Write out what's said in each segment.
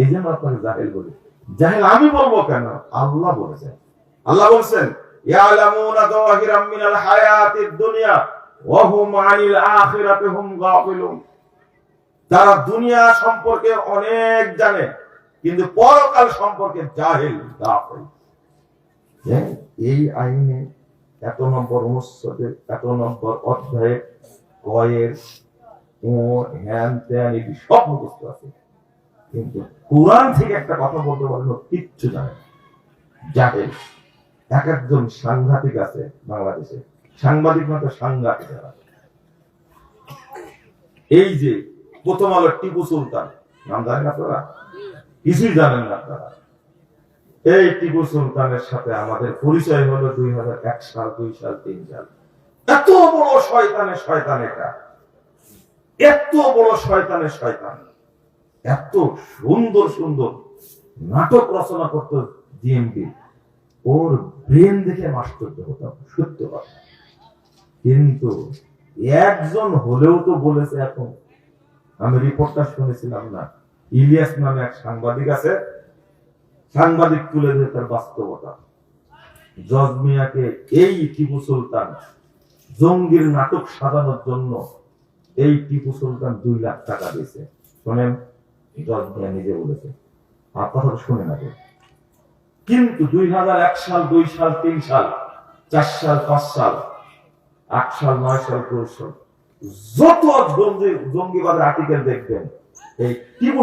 এই জন্য আপনাকে জাহেল বলি। জাহেল আমি বলব কেন? আল্লাহ বলেছেন। আল্লাহ বলছেন, ইয়ালামুনা যাওয়াহিরাম মিনাল হায়াতিদ দুনিয়া, ওয়া হুম আনিল গাফিলুন। তারা দুনিয়া সম্পর্কে অনেক জানে, কিন্তু পরকাল সম্পর্কে জাহেল, গাফিল। এই আইনে এত নম্বর অনুচ্ছেদে, এত নম্বর অধ্যায়ে কয়ের ও হ্যান ত্যান এটি সব মুখস্থ আছে। কিন্তু কোরআন থেকে একটা কথা বলতে পারেন ও কিচ্ছু জানে। জাহেল এক একজন সাংঘাতিক আছে বাংলাদেশে। সাংবাদিক মাত্র সাংঘাতিক এই যে প্রথম আলো টিপু সুলতান, নাম জানেন আপনারা? কিছুই জানেন না আপনারা। এই টিপু সুলতানের সাথে আমাদের পরিচয় হলো দুই হাজার এক সাল, দুই সাল, তিন সাল। এত বড় শয়তানের শয়তান এটা। এত বড় শয়তানের শয়তান। এত সুন্দর সুন্দর নাটক রচনা করতো জিএমপি ওর ব্রেন দেখে আশ্চর্য হতাম, সত্য কথা। কিন্তু একজন হলেও তো বলেছে এখন, আমি রিপোর্টটা শুনেছিলাম না, ইলিয়াস নামে এক সাংবাদিক আছে, সাংবাদিক তুলে দেয় তার বাস্তবতা। জজ মিয়াকে এই টিপু সুলতান জঙ্গির নাটক সাজানোর জন্য এই টিপু সুলতান দুই লাখ টাকা দিয়েছে। শোনেন নিজে বলেছে। শুনে না কিন্তু দুই হাজার এক সাল, দুই সাল, তিন সাল, চার সাল, পাঁচ সাল সাল, নয় সাল, দশ সাল, যত জঙ্গি আর্টিকেল দেখবেন, এই টিপু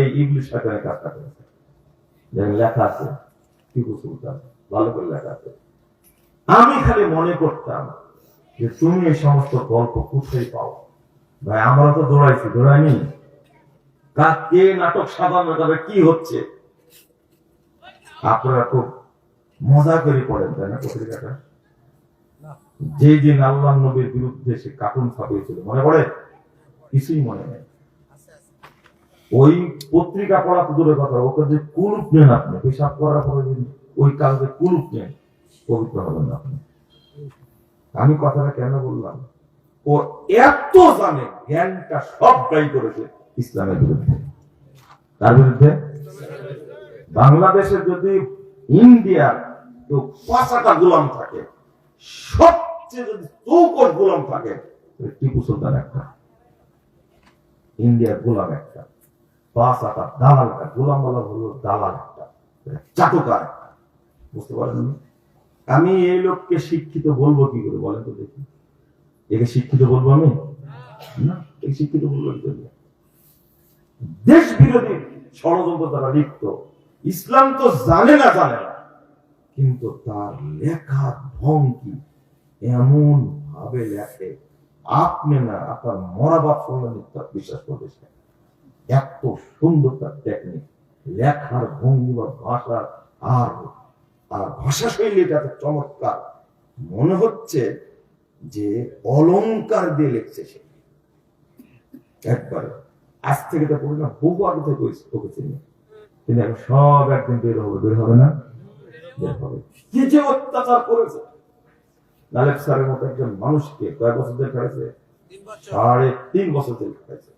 এই ইংলিশ কাজটা করেছে। লেখা আছে, টিপু সুলতান, ভালো করে লেখা আছে, আমি খালি মনে করতাম যে তুমি এই সমস্ত গল্প কোথায় পাও? ভাই, আমরা তো দৌড়াইছি, দৌড়াইনি। কে নাটক সাজানো যাবে কি হচ্ছে? আপনারা খুব মজা করে পড়েন তাই না পত্রিকাটা? যে দিন আল্লাহ নবীর বিরুদ্ধে সে কার্টুন ছাপিয়েছিল মনে পড়ে? কিছুই মনে নেই। ওই পত্রিকা পড়া তো দূরের কথা ওকে যে কুলুপ নেন আপনি পেশাব করার পরে যদি ওই কালকে কুলুপ নেন পবিত্র হবেন আপনি। আমি কথাটা কেন বললাম? ও এত জানে জ্ঞানটা সব ব্যয় করেছে। ইসলামের বিরুদ্ধে। তার বিরুদ্ধে? বাংলাদেশে যদি ইন্ডিয়া তো পাঁচাটা গোলাম থাকে, সবচেয়ে যদি চৌকট গোলাম থাকে টিপু সুলতান একটা, ইন্ডিয়ার গোলাম একটা পাঁচ আটা দালাল একটা গোলাম বলা হলো দালাল একটা চাটুকার একটা। বুঝতে পারেন আমি এই লোককে শিক্ষিত বলব কি করে? বলেন তো দেখি। একে শিক্ষিত বলব আমি? না এই শিক্ষিত বলব কি করে? দেশ বিরোধী ষড়যন্ত্র দ্বারা লিপ্ত। ইসলাম তো জানে না জানে না। কিন্তু তার লেখার ভঙ্গি এমন ভাবে লেখে, আপনি না, আপনার মরা বাপ সম্বন্ধে তার বিশ্বাস করতেছেন এত সুন্দর তার টেকনিক লেখার ভঙ্গি বা ভাষা আর আর ভাষা শৈলীটা এত চমৎকার। মনে হচ্ছে যে অলংকার দিয়ে লিখছে সে। একবারে। আজ থেকে তো পড়ি না বহু আগে থেকে ওই- ওকে চিনি। কিন্তু এখন সব একদিন বের হবে বের হবে না? বের হবে। কি যে অত্যাচার করেছে? স্যারের মতো একজন মানুষকে কয়েক বছর জেল খাইছে? সাড়ে তিন বছর জেল খাইছে।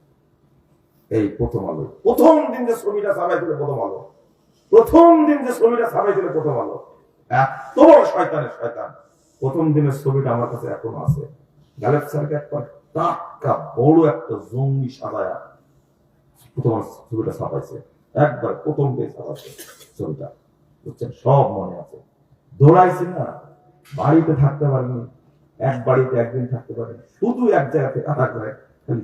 এই প্রথম আলো। প্রথম দিন যে ছবিটা ছাপাইছিল প্রথম আলো। প্রথম দিন যে ছবিটা ছাপাইছিল প্রথম আলো। এত বড় শয়তানের শয়তান। প্রথম দিনের ছবিটা আমার কাছে এখনও আছে। গালেব স্যারকে একটা টাটকা বড় একটা জঙ্গি সাজায়া প্রথম ছবিটা ছাপাইছে একবার প্রথম পেজ ছাপাইছে ছবিটা। বুঝছেন? সব মনে আছে। দৌড়াইছি না। বাড়িতে থাকতে পারেনি। এক বাড়িতে একদিন থাকতে পারেন। শুধু এক জায়গাতে কাটা করে খালি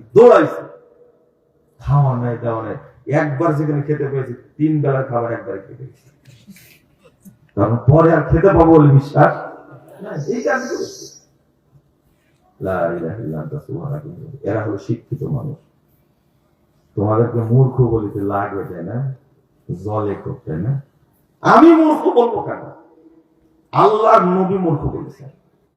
খাওয়া নাই, দেওয়া একবার যেখানে খেতে পেয়েছি, তিন বেলার খাবার একবারে খেতে কারণ পরে আর খেতে পাবো বলে বিশ্বাস এই কাজ করেছি এরা হলো শিক্ষিত মানুষ। তোমাদেরকে মূর্খ বলিতে লাগবে তাই না জলে করতে না? আমি মূর্খ বলব কেন? আল্লাহ নবী মূর্খ বলেছেন।